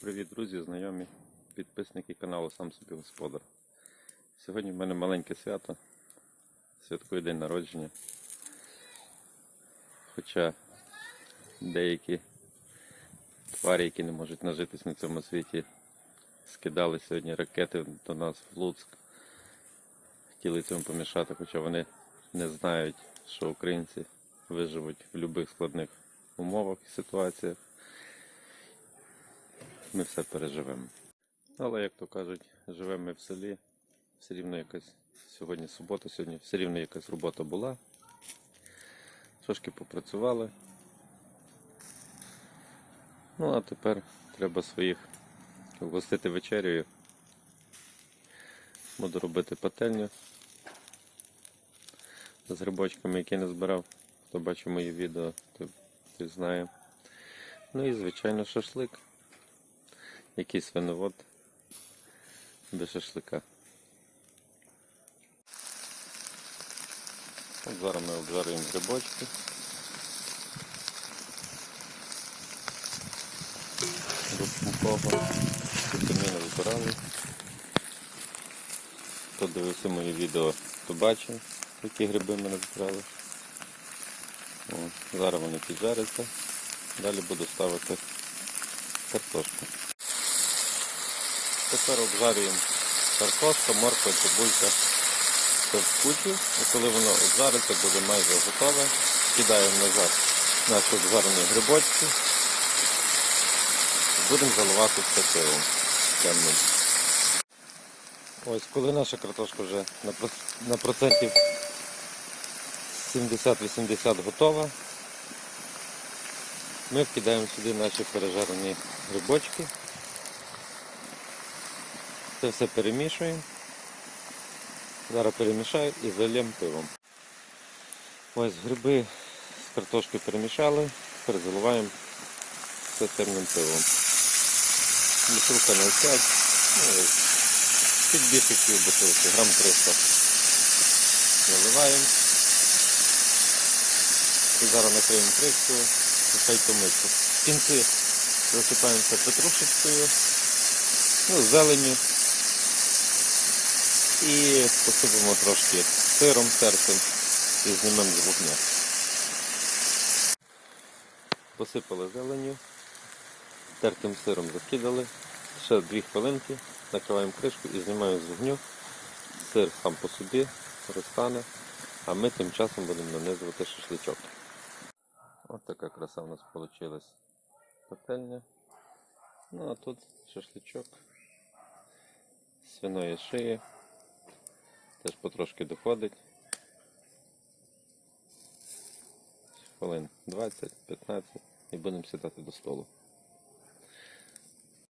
Привіт, друзі, знайомі, підписники каналу Сам собі господар. Сьогодні в мене маленьке свято. Святкую день народження. Хоча деякі тварі, які не можуть нажитись на цьому світі, скидали сьогодні ракети до нас в Луцьк. Хотіли цьому помішати, хоча вони не знають, що українці виживуть в будь-яких складних умовах і ситуаціях ми все переживемо. Але, як то кажуть, живемо ми в селі, все рівно якась сьогодні субота, сьогодні все рівно якась робота була. Трошки попрацювали. Ну, а тепер треба своїх вгостити вечерю. Буду робити пательню з грибочками, які не збирав. Хто бачив мої відео, той знає. Ну і, звичайно, шашлик якийсь виновод без шашлика. От зараз ми обжарюємо грибочки. Рукого. Вітаміни збирали. Хто дивився мої відео, то бачив, які гриби ми збирали. Зараз вони піджаряться. Далі буду ставити картошку. Тепер обжарюємо картошка, морква, цибулька. Кучу. І коли воно обжариться, буде майже готове. Кидаємо назад наші обжарені грибочки. Будемо заливати все пивом темним. Ось коли наша картошка вже на процентів 70-80 готова, ми вкидаємо сюди наші пережарені грибочки. Це все перемішуємо. Зараз перемішаю і зальємо пивом. Ось гриби з картошкою перемішали, тепер заливаємо все темним пивом. Бутилка 0,5, ну, чуть більше пів бутилки, грам 300. Заливаємо. І зараз накриємо кришкою, нехай томиться. В кінці засипаємо це петрушечкою, ну, зеленю. І посипемо трошки сиром тертим і знімемо з вогня. Посипали зеленю, тертим сиром закидали. Ще дві хвилинки, накриваємо кришку і знімаємо з вогню. Сир сам по собі розтане, а ми тим часом будемо нанизувати шашличок. Ось така краса у нас вийшла пательня. Ну а тут шашличок свиної шиї. Теж потрошки доходить. Хвилин 20-15 і будемо сідати до столу.